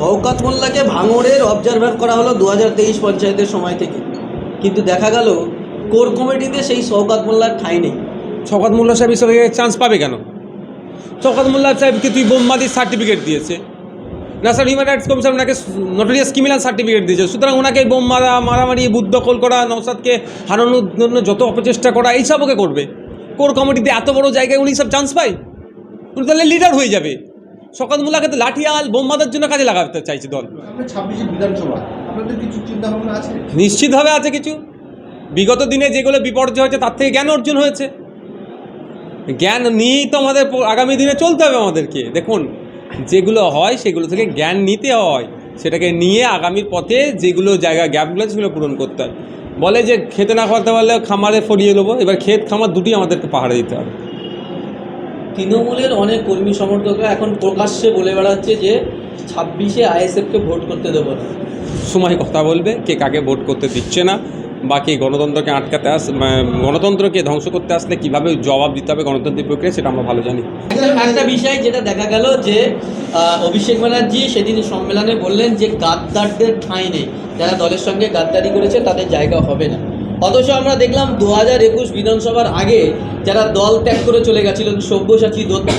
শওকাত মোল্লাকে ভাঙড়ের অবজারভার করা হলো দু হাজার তেইশ পঞ্চায়েতের সময় থেকে। কিন্তু দেখা গেল, কোর কমিটিতে সেই শওকাত মোল্লার ঠাঁই নেই। শওকত মোল্লা সাহেব হিসেবে চান্স পাবে কেন? শওকত মোল্লা সাহেবকে তুই বোমবাদির সার্টিফিকেট দিয়েছে। ন্যাশনাল হিউম্যান রাইটস কমিশন ওনাকে নটোরিয়াস ক্রিমিনাল সার্টিফিকেট দিয়েছে। সুতরাং ওনাকে বোম মারা মারামারি দখল করা নৌসাদকে হারানোর জন্য যত অপচেষ্টা করা, এইসব ওকে করবে। কোর কমিটিতে এত বড় জায়গায় উনি সব চান্স পায়? উনি তাহলে লিডার হয়ে যাবে। শওকত মোল্লাকে তো লাঠিয়াল বোম মারার জন্য কাজে লাগাতে চাইছে দল। সামনে ছাব্বিশে বিধানসভা আপনাদের কিছু চিন্তা আছে? নিশ্চিতভাবে আছে কিছু। বিগত দিনে যেগুলো বিপর্যয় হয়েছে তার থেকে জ্ঞান অর্জন হয়েছে। জ্ঞান নিয়েই তো আমাদের আগামী দিনে চলতে হবে আমাদেরকে। দেখুন যেগুলো হয় সেগুলো থেকে জ্ঞান নিতে হয়। সেটাকে নিয়ে আগামীর পথে যেগুলো জায়গা গ্যাপগুলো আছে সেগুলো পূরণ করতে হয়। বলে যে খেতে না করতে পারলে খামারে ফরিয়ে নেব এবার ক্ষেত খামার দুটি আমাদেরকে পাহাড়ে দিতে হবে। তৃণমূলের অনেক কর্মী সমর্থকরা এখন প্রকাশ্যে বলে বেড়াচ্ছে যে ছাব্বিশে আইএসএফকে ভোট করতে দেবো না। সময় কথা বলবে কে কাকে ভোট করতে দিচ্ছে না বা কে গণতন্ত্রকে আটকাতে আস গণতন্ত্রকে ধ্বংস করতে আসলে কীভাবে জবাব দিতে হবে গণতান্ত্রিক প্রক্রিয়া সেটা আমরা ভালো জানি। একটা- একটা বিষয় যেটা দেখা গেল যে অভিষেক ব্যানার্জি সেদিন সম্মেলনে বললেন যে গাদ্দারদের ঠাঁই নেই যারা দলের সঙ্গে গাদ্দারি করেছে তাদের জায়গা হবে না। অথচ আমরা দেখলাম দু হাজার একুশ বিধানসভার আগে যারা দল ত্যাগ করে চলে গেছিলেন সব্যসাচী দত্ত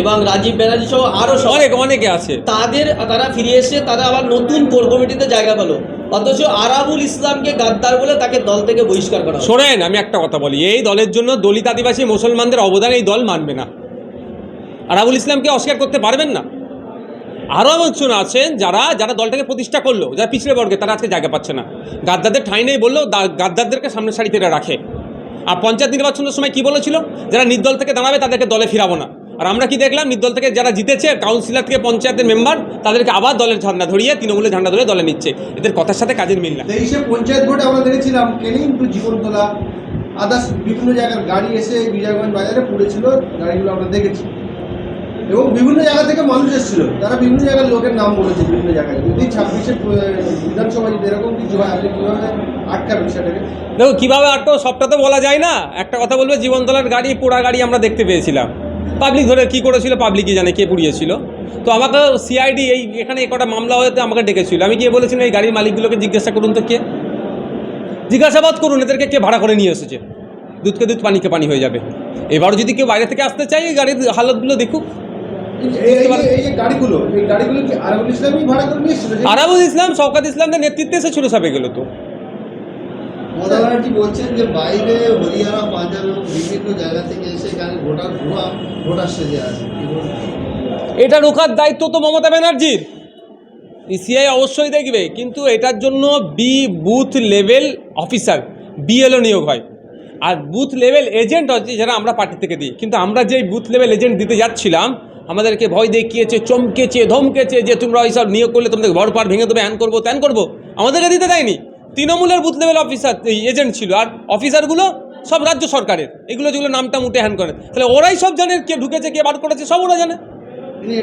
এবং রাজীব ব্যানার্জি সহ আরও অনেক অনেকে আছে। তাদের তারা ফিরে এসে তারা আবার নতুন কোর কমিটিতে জায়গা পেল। অথচ আরাবুল ইসলামকে গাদ্দার বলে তাকে দল থেকে বহিষ্কার করা। শোনেন আমি একটা কথা বলি এই দলের জন্য দলিত আদিবাসী মুসলমানদের অবদান এই দল মানবে না। আরাবুল ইসলামকে অস্বীকার করতে পারবেন না? আরও একজন আছেন যারা যারা দলটাকে প্রতিষ্ঠা করল, যারা পিছড়ে বর্গে, তারা আজকে জায়গা পাচ্ছে না। গাদ্দারদের ঠাঁই নেই বললেও দা- গাদ্দারদেরকে সামনের সারিতে রাখে। আর পঞ্চায়েত নির্বাচনের সময় কি বলেছিল? যারা নির্দল থেকে দাঁড়াবে, তাদেরকে দলে ফিরাবো না। আর আমরা কি দেখলাম? নির্দল থেকে যারা জিতেছে কাউন্সিলর থেকে পঞ্চায়েতের মেম্বার তাদেরকে আবার দলের ঝান্ডা ধরিয়ে, তৃণমূলের ঝান্ডা ধরে দলে নিচ্ছে। এদের কথার সাথে কাজের মিল না। তেইশে পঞ্চায়েত ভোটে আমরা দেখেছিলাম জীবনতলা, আদার্স বিভিন্ন জায়গার গাড়ি এসে বিজয়গঞ্জ বাজারে পড়েছিল, গাড়িগুলো আমরা দেখেছি। এবং বিভিন্ন জায়গা থেকে মানুষ এসেছিল। তারা বিভিন্ন জায়গার লোকের নাম বলেছে বিভিন্ন জায়গায়। যদি ছাব্বিশে বিধানসভা যদি এরকম কিছু হয় আপনি কীভাবে আটকাবেন সেটাকে? দেখো কীভাবে আটকাও সবটা তো বলা যায় না। একটা কথা বলবে জীবনতলার গাড়ি পোড়া গাড়ি আমরা দেখতে পেয়েছিলাম। পাবলিক ধরে কী করেছিল পাবলিকই জানে কে পুড়িয়েছিল। তো আমাকে সিআইডি এই এখানে এ কটা মামলা হয়েতে আমাকে ডেকেছিল। আমি গিয়ে বলেছিলাম এই গাড়ির মালিকগুলোকে জিজ্ঞাসা করুন তো কে? জিজ্ঞাসাবাদ করুন এদেরকে কে ভাড়া করে নিয়ে এসেছে। দুধকে দুধ পানিকে পানি হয়ে যাবে। এবার যদি কেউ বাইরে থেকে আসতে চায় এই গাড়ির হালতগুলো দেখুক। আরবুল ইসলাম শওকাত ইসলামদের নেতৃত্বে এসেছিল সব এগুলো তো। মমতা বলছেন যে বাইরে হরিয়ানা পাঞ্জাব এবং বিভিন্ন জায়গা থেকে এসে এখানে ভোটার ভুয়া ভোটার সেজে আছে? এটা রোখার দায়িত্ব তো মমতা ব্যানার্জির। ইসিআই অবশ্যই দেখবে কিন্তু এটার জন্য B booth level officer BLO নিয়োগ হয়। আর বুথ লেভেল এজেন্ট হচ্ছে যারা আমরা পার্টি থেকে দিই। কিন্তু আমরা যেই বুথ লেভেল এজেন্ট দিতে যাচ্ছিলাম আমাদেরকে ভয় দেখিয়েছে চমকেছে ধমকেছে যে তোমরা ওইসব নিয়োগ করলে তোমাদের ঘর পার ভেঙে দেবে হ্যান করব ত্যান করব। আমাদেরকে দিতে দেয়নি। তৃণমূলের বুথ লেভেল অফিসার এজেন্ট ছিল। আর অফিসারগুলো সব রাজ্য সরকারের। এগুলো যেগুলো নামটা মুটে হ্যান করে। তাহলে ওরাই সব জানে কে ঢুকেছে কে বার করেছে সব ওরা জানে। তিনি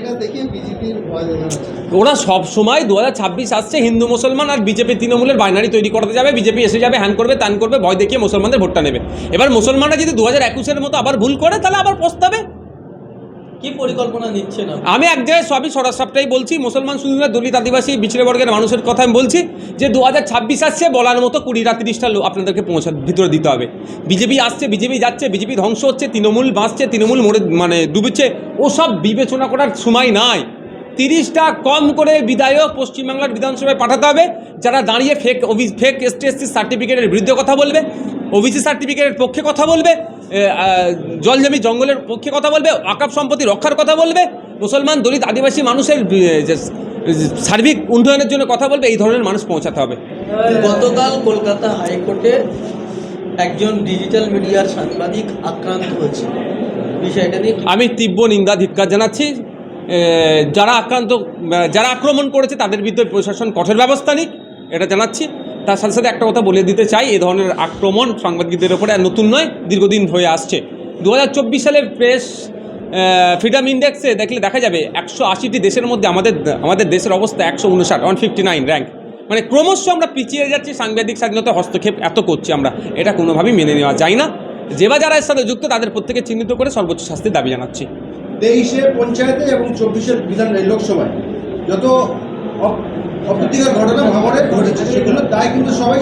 ওরা সব সময় দু হাজার ছাব্বিশ আসছে হিন্দু মুসলমান আর বিজেপি তৃণমূলের বাইনারি তৈরি করতে যাবে। বিজেপি এসে যাবে হ্যান করবে ত্যান করবে ভয় দেখিয়ে মুসলমানদের ভোটটা নেবে। এবার মুসলমানরা যদি দু হাজার একুশের মতো আবার ভুল করে তাহলে আবার পস্তাবে। কি পরিকল্পনা আমি এক জায়গায় সবই সরাসবটাই বলছি, মুসলমান না দলিত আদিবাসী বিছড়ে বর্গের মানুষের কথা আমি বলছি যে দু হাজার ছাব্বিশ আসছে, বলার মতো কুড়িটা তিরিশটা লোক আপনাদেরকে পৌঁছা, ভিতরে দিতে হবে। বিজেপি আসছে, বিজেপি যাচ্ছে, বিজেপি ধ্বংস হচ্ছে, তৃণমূল বাঁচছে, তৃণমূল মরে মানে ডুবেছে, ওসব বিবেচনা করার সময় নাই। তিরিশটা কম করে বিধায়ক পশ্চিমবাংলার বিধানসভায় পাঠাতে হবে, যারা দাঁড়িয়ে ফেক ফেক এসটি এসসি সার্টিফিকেটের বিরুদ্ধে কথা বলবে ওবিসি সার্টিফিকেটের পক্ষে কথা বলবে এ, আহ, জল জমি জঙ্গলের পক্ষে কথা বলবে আকাপ সম্পত্তি রক্ষার কথা বলবে মুসলমান দলিত আদিবাসী মানুষের যে সার্বিক উন্নয়নের জন্য কথা বলবে এই ধরনের মানুষ পৌঁছাতে হবে। গতকাল কলকাতা হাইকোর্টে একজন ডিজিটাল মিডিয়ার সাংবাদিক আক্রান্ত হয়েছে। বিষয়টা নিয়ে আমি তীব্র নিন্দা ধিক্কার জানাচ্ছি। যারা আক্রান্ত যারা আক্রমণ করেছে তাদের বিরুদ্ধে প্রশাসন কঠোর ব্যবস্থা নিক এটা জানাচ্ছি। তার সাথে সাথে একটা কথা বলে দিতে চাই এই ধরনের আক্রমণ সাংবাদিকদের ওপরে আর নতুন নয়, দীর্ঘদিন হয়ে আসছে। দু হাজার চব্বিশ সালের প্রেস ফ্রিডম ইন্ডেক্সে দেখলে দেখা যাবে একশো আশিটি দেশের মধ্যে আমাদের আমাদের দেশের অবস্থা একশো উনষাট ওয়ান ফিফটি নাইন র্যাঙ্ক মানে ক্রমশ আমরা পিছিয়ে যাচ্ছি, সাংবাদিক স্বাধীনতা হস্তক্ষেপ এত করছি আমরা। এটা কোনোভাবেই মেনে নেওয়া যায় না। যে বা যারা এর সাথে যুক্ত, তাদের প্রত্যেকে চিহ্নিত করে সর্বোচ্চ শাস্তির দাবি জানাচ্ছি। তেইশে পঞ্চায়েতে এবং চব্বিশের বিধান লোকসভায়। যত অপ্রীতিকর ঘটনা ঘটেছে। সেগুলো কিন্তু সবাই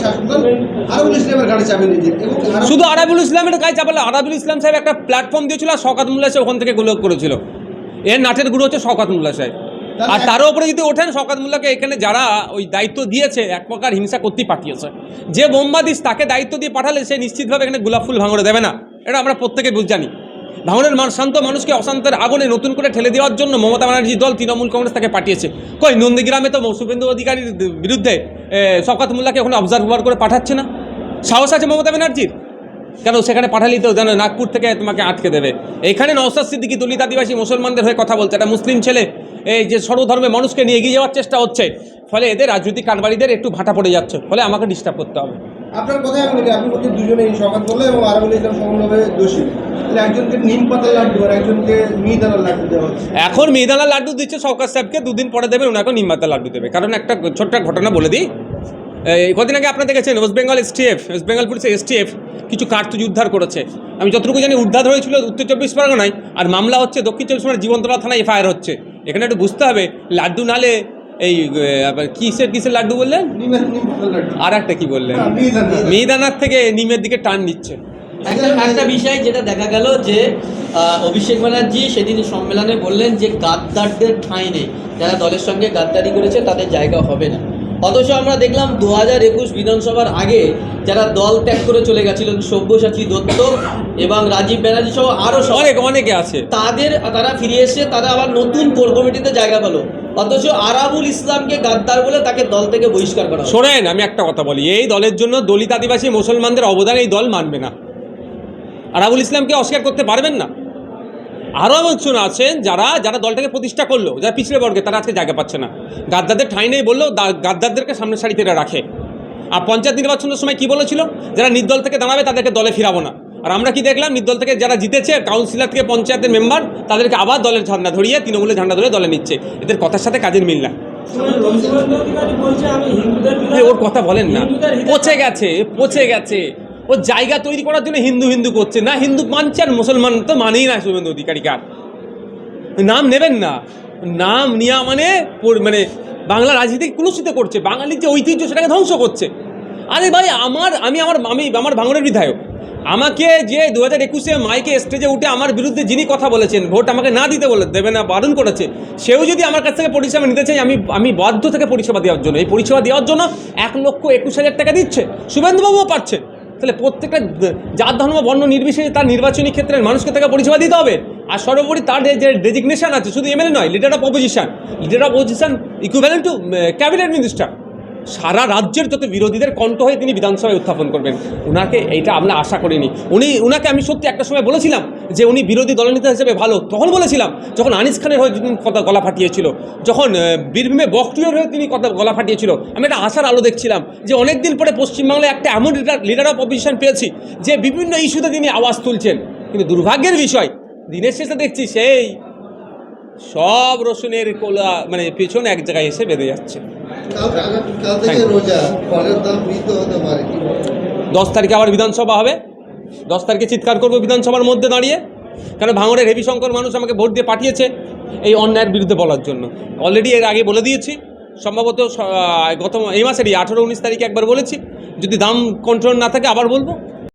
আরবুল ইসলামের ঘাড়ে চাপিয়ে এবং শুধু আরাবুল ইসলামের কাজ চাপালে আরাবুল ইসলাম সাহেব একটা প্ল্যাটফর্ম দিয়েছিল আর শকাত মোল্লা সাহেব ওখান থেকে গোলক করেছিল। এর নাটের গুরু হচ্ছে শকাত মোল্লা সাহেব। আর তারও উপরে যদি ওঠেন শকাত মোল্লাকে এখানে যারা ওই দায়িত্ব দিয়েছে এক প্রকার হিংসা করতেই পাঠিয়েছে। যে বোম্বাদিস তাকে দায়িত্ব দিয়ে পাঠালে সে নিশ্চিতভাবে এখানে গোলাপ ফুল ভাঙড়ে দেবে না। এটা আমরা প্রত্যেকে বুঝ জানি। ভাঙনের মান- শান্ত মানুষকে অশান্তের আগুনে নতুন করে ঠেলে দেওয়ার জন্য মমতা ব্যানার্জির দল তৃণমূল কংগ্রেস তাকে পাঠিয়েছে। কই নন্দীগ্রামে তো শুভেন্দু অধিকারীর বিরুদ্ধে এ, শওকত মোল্লাকে ওখানে অবজারভার করে পাঠাচ্ছে না? সাহস আছে মমতা ব্যানার্জির? কেন সেখানে পাঠালেই তো যেন নাগপুর থেকে তোমাকে আটকে দেবে। এখানে নওসাদ সিদ্দিকি দলিত আদিবাসী মুসলমানদের হয়ে কথা বলছে। একটা মুসলিম ছেলে এই যে সর্বধর্মের মানুষকে নিয়ে এগিয়ে যাওয়ার চেষ্টা হচ্ছে ফলে এদের রাজনৈতিক কারবারিদের একটু ভাটা পড়ে যাচ্ছে ফলে আমাকে ডিস্টার্ব করতে হবে। আপনার কথাই আমি বলি, আপনি বলতে দুজনে শকাত করল এবং আরবুল ইসলাম সমানভাবে দোষী। একজনকে মিহিদানার লাড্ডু এখন দিচ্ছে সরকার সাহেবকে, দুদিন পরে দেবেন ওনাকে নিম্বাতা লাড্ডু দেবে। কারণ একটা ছোট্ট ঘটনা বলে দিই। কদিন আগে আপনারা দেখেছেন, West Bengal STF West Bengal পুলিশের এসটিএফ কিছু কার্তুজ উদ্ধার করেছে। আমি যতটুকু জানি উদ্ধার হয়েছিল উত্তর চব্বিশ পরগনায়, আর মামলা হচ্ছে দক্ষিণ চব্বিশ পরগনা জীবন্তলা থানায় এফআইআর হচ্ছে। এখানে একটু বুঝতে হবে, লাড্ডু নালে এই আবার কিসের কিসের লাড্ডু বললেন? আর একটা কি বললেন? হ্যাঁ, মিহিদানার থেকে নিমের দিকে টান নিচ্ছে। একটা একটা বিষয় যেটা দেখা গেল যে অভিষেক ব্যানার্জি সেদিন সম্মেলনে বললেন যে গাদ্দারদের ঠাঁই নেই। যারা দলের সঙ্গে গাদ্দারি করেছে তাদের জায়গা হবে না। অথচ আমরা দেখলাম দু হাজার একুশ বিধানসভার আগে যারা দল ত্যাগ করে চলে গেছিলেন সব্যসাচী দত্ত এবং রাজীব ব্যানার্জি সহ আরও অনেক অনেকে আছে। তাদের তারা ফিরে এসে তারা আবার নতুন কোর কমিটিতে জায়গা পেল। অথচ আরাবুল ইসলামকে গাদ্দার বলে তাকে দল থেকে বহিষ্কার করা। শোনেন আমি একটা কথা বলি এই দলের জন্য দলিত আদিবাসী মুসলমানদের অবদান এই দল মানবে না। আরাবুল ইসলামকে অস্বীকার করতে পারবেন না। আরও একজন আছেন যারা যারা দলটাকে প্রতিষ্ঠা করল যারা পিছড়ে বর্গে তারা আজকে জায়গা পাচ্ছে না। গাদ্দারদের ঠাঁই নেই বললেও গাদ্দারদেরকে সামনের সারিতে রাখে। আর পঞ্চায়েত নির্বাচনের সময় কি বলেছিল? যারা নির্দল থেকে দাঁড়াবে তাদেরকে দলে ফিরাবো না। আর আমরা কি দেখলাম? নির্দল থেকে যারা জিতেছে কাউন্সিলর থেকে পঞ্চায়েতের মেম্বার তাদেরকে আবার দলের ঝান্ডা ধরিয়ে তৃণমূলের ঝান্ডা ধরে দলে নিচ্ছে। এদের কথার সাথে কাজের মিল না ওর কথা বলেন না। পচে গেছে পচে গেছে। ও জায়গা তৈরি করার জন্য হিন্দু হিন্দু করছে। না হিন্দু মানছে আর মুসলমান তো মানেই না শুভেন্দু অধিকারী কার। নাম নেবেন না। নাম নেওয়া মানে মানে বাংলা রাজনীতি কুলুষিত করছে। বাঙালির যে ঐতিহ্য সেটাকে ধ্বংস করছে। আরে ভাই, আমার আমি আমার আমি আমার ভাঙনের বিধায়ক। আমাকে যে দু হাজার একুশে মাইকে স্টেজে উঠে আমার বিরুদ্ধে যিনি কথা বলেছেন, ভোট আমাকে না দিতে বলে দেবে না, বারণ করেছে, সেও যদি আমার কাছ থেকে পরিষেবা নিতে চাই আমি আমি বাধ্য থেকে পরিষেবা দেওয়ার জন্য। এই পরিষেবা দেওয়ার জন্য এক লক্ষ একুশ হাজার টাকা দিচ্ছে। শুভেন্দুবাবুও পাচ্ছে তাহলে প্রত্যেকটা জাত ধর্ম বর্ণ নির্বিশেষে তার নির্বাচনী ক্ষেত্রে মানুষকে তাকে পরিষেবা দিতে হবে। আর সর্বোপরি তার যে ডেজিগনেশান আছে, শুধু এমএলএ নয় leader of opposition leader of opposition equivalent to cabinet minister সারা রাজ্যের যত বিরোধীদের কণ্ঠ হয়ে তিনি বিধানসভায় উত্থাপন করবেন। ওনাকে এইটা আমরা আশা করিনি। উনি ওনাকে আমি সত্যি একটা সময় বলেছিলাম যে উনি বিরোধী দলনেতা হিসেবে ভালো। তখন বলেছিলাম, যখন আনিস খানের হয়ে কথা গলা ফাটিয়েছিল, যখন বীরভূমে বকটুয়ের হয়ে তিনি কথা গলা ফাটিয়েছিল, আমি একটা আশার আলো দেখছিলাম যে অনেক দিন পরে পশ্চিমবাংলায় একটা এমন লিডার লিডার অফ অপোজিশন পেয়েছি যে বিভিন্ন ইস্যুতে তিনি আওয়াজ তুলছেন। কিন্তু দুর্ভাগ্যের বিষয়, দিনের শেষে দেখছি সেই সব রসুনের কোলা মানে পেছনে এক জায়গায় এসে বেঁধে যাচ্ছে। দশ তারিখে আবার বিধানসভা হবে। দশ তারিখে চিৎকার করব বিধানসভার মধ্যে দাঁড়িয়ে। কারণ ভাঙড়ের হেভি সংখ্যক মানুষ আমাকে ভোট দিয়ে পাঠিয়েছে এই অন্যায়ের বিরুদ্ধে বলার জন্য। অলরেডি এর আগে বলে দিয়েছি। সম্ভবত গত এই মাসেরই আঠেরো উনিশ তারিখে একবার বলেছি। যদি দাম কন্ট্রোল না থাকে আবার বলব।